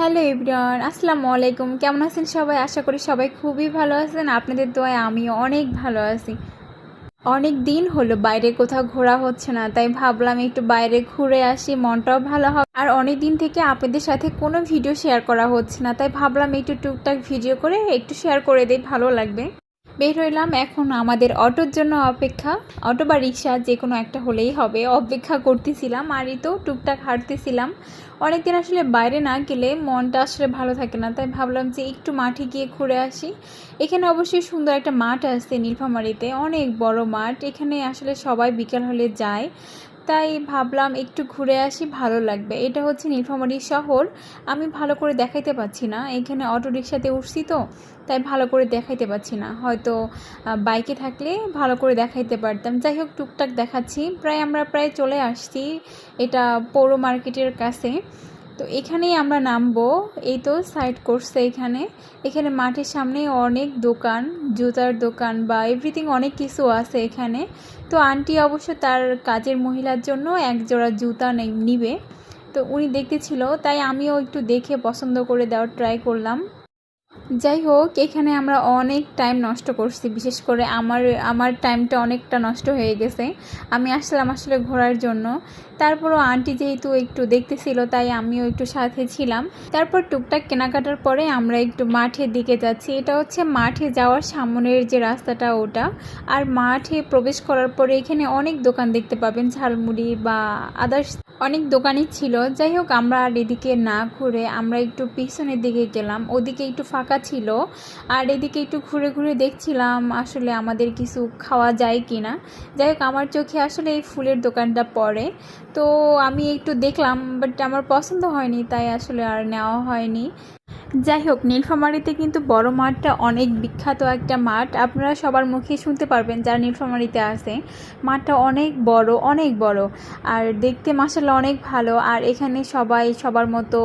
Hello everyone, আসসালামু আলাইকুম। কেমন আছেন সবাই? আশা করি সবাই খুবই ভালো আছেন। আপনাদের দোয়ায় আমিও অনেক ভালো আছি। অনেক দিন হলো বাইরে কোথাও ঘোরা হচ্ছে না, তাই ভাবলাম একটু বাইরে ঘুরে আসি, মনটাও ভালো হবে। আর অনেক দিন থেকে আপনাদের সাথে কোনো ভিডিও শেয়ার করা হচ্ছে না, তাই ভাবলাম একটু টুকটাক ভিডিও করে একটু শেয়ার করে দিই, ভালো লাগবে। বের হইলাম। এখন আমাদের অটোর জন্য অপেক্ষা। অটো বা রিক্সা যে কোনো একটা হলেই হবে। অপেক্ষা করতেছিলাম। আর তো টুকটাক হাঁটতেছিলাম। অনেকদিন আসলে বাইরে না গেলে মনটা আসলে ভালো থাকে না। তাই ভাবলাম যে একটু মাঠে গিয়ে ঘুরে আসি। এখানে অবশ্যই সুন্দর একটা মাঠ আছে নীলফামারিতে। অনেক বড় মাঠ। এখানে আসলে সবাই বিকেল হলে যায়। তাই ভাবলাম একটু ঘুরে আসি, ভালো লাগবে। এটা হচ্ছে নীলফামারী শহর। আমি ভালো করে দেখাইতে পাচ্ছি না। এখানে অটো রিক্সাতে উঠছি তো, তাই ভালো করে দেখাইতে পাচ্ছি না। হয়তো বাইকে থাকলে ভালো করে দেখাইতে পারতাম। যাই হোক, টুকটাক দেখাচ্ছি। প্রায় আমরা প্রায় চলে আসছি এটা পৌর মার্কেটের কাছে। তো এখানেই আমরা নামবো। এই তো সাইড করছে এখানে। এখানে মাঠের সামনে অনেক দোকান, জুতার দোকান বা এভরিথিং অনেক কিছু আছে এখানে। তো আন্টি অবশ্য তার কাজের মহিলার জন্য এক জোড়া জুতা নিবে। তো উনি দেখতেছিল, তাই আমিও একটু দেখে পছন্দ করে দেওয়ার ট্রাই করলাম। যাই হোক এখানে আমরা অনেক টাইম নষ্ট করছি, বিশেষ করে আমার আমার টাইমটা অনেকটা নষ্ট হয়ে গেছে। আমি আসলাম আসলে ঘোরার জন্য। তারপরও আন্টি যেহেতু একটু দেখতেছিল, তাই আমিও একটু সাথে ছিলাম। তারপর টুকটাক কেনাকাটার পরে আমরা একটু মাঠের দিকে যাচ্ছি। এটা হচ্ছে মাঠে যাওয়ার সামনের যে রাস্তাটা ওটা। আর মাঠে প্রবেশ করার পরে এখানে অনেক দোকান দেখতে পাবেন, ঝালমুড়ি বা আদার্স অনেক দোকানই ছিল। যাই হোক, আমরা আর এদিকে না ঘুরে আমরা একটু পিছনের দিকে গেলাম। ওদিকে একটু ফাঁকা ছিল আর এদিকে একটু ঘুরে ঘুরে দেখছিলাম আসলে আমাদের কিছু খাওয়া যায় কি না যাই হোক, আমার চোখে আসলে এই ফুলের দোকানটা পড়ে। তো আমি একটু দেখলাম বাট আমার পছন্দ হয়নি, তাই আসলে আর নেওয়া হয়নি। যাই হোক, নীলফামারিতে কিন্তু বড় মাঠটা অনেক বিখ্যাত একটা মাঠ। আপনারা সবার মুখে শুনতে পারবেন যারা নীলফামারিতে আছে। মাঠটা অনেক বড় অনেক বড়। আর দেখতে মাসাল্লাহ অনেক ভালো। আর এখানে সবাই সবার মতো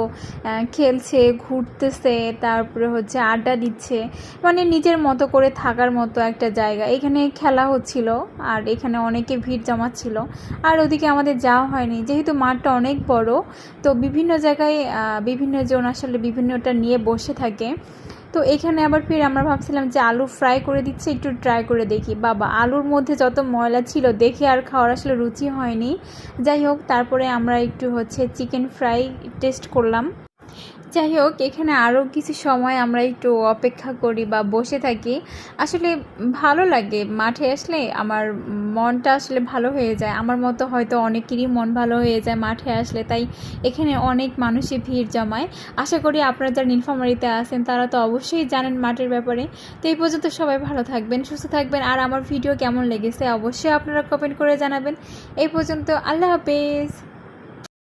খেলছে, ঘুরতেছে, তারপরে হচ্ছে আড্ডা দিচ্ছে। মানে নিজের মতো করে থাকার মতো একটা জায়গা। এখানে খেলা হচ্ছিল, আর এখানে অনেকে ভিড় জমাচ্ছিল। আর ওদিকে আমাদের যাওয়া হয়নি। যেহেতু মাঠটা অনেক বড়, তো বিভিন্ন জায়গায় বিভিন্ন জন আসলে বিভিন্নটা নিয়ে বসে থাকে। তো এখানে আবার ফের আমরা ভাবছিলাম যে আলু ফ্রাই করে দিচ্ছে, একটু ট্রাই করে দেখি। বাবা, আলুর মধ্যে যত ময়লা ছিল, দেখে আর খাওয়ার আসলে রুচি হয়নি। যাই হোক, তারপরে আমরা একটু হচ্ছে চিকেন ফ্রাই টেস্ট করলাম। যাই হোক, এখানে আরও কিছু সময় আমরা একটু অপেক্ষা করি বা বসে থাকি। আসলে ভালো লাগে, মাঠে আসলে আমার মনটা আসলে ভালো হয়ে যায়। আমার মতো হয়তো অনেকেরই মন ভালো হয়ে যায় মাঠে আসলে, তাই এখানে অনেক মানুষই ভিড় জমায়। আশা করি আপনারা যারা নীলফামারিতে আছেন, তারা তো অবশ্যই জানেন মাঠের ব্যাপারে। তো এই পর্যন্ত সবাই ভালো থাকবেন, সুস্থ থাকবেন। আর আমার ভিডিও কেমন লেগেছে অবশ্যই আপনারা কমেন্ট করে জানাবেন। এই পর্যন্ত আল্লাহ হাফেজ।